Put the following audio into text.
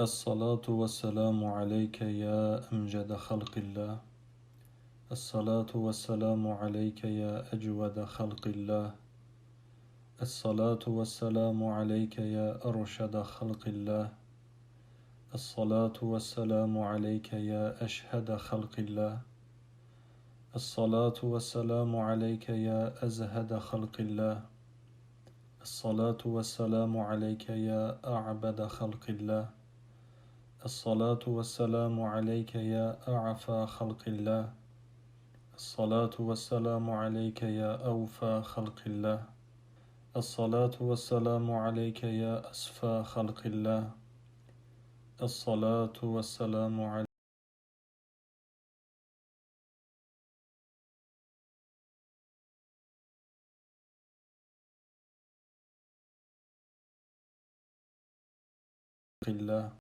الصلاة والسلام عليك يا أمجد خلق الله. الصلاة والسلام عليك يا أجود خلق الله. الصلاة والسلام عليك يا أرشد خلق الله. الصلاة والسلام عليك يا أشهد خلق الله. الصلاة والسلام عليك يا أزهد خلق الله. الصلاة والسلام عليك يا أعبد خلق الله. الصلاة والسلام عليك يا أعفى خلق الله. الصلاة والسلام عليك يا أوفى خلق الله. الصلاة والسلام عليك يا أسفى خلق الله. الصلاة والسلام عليك الله.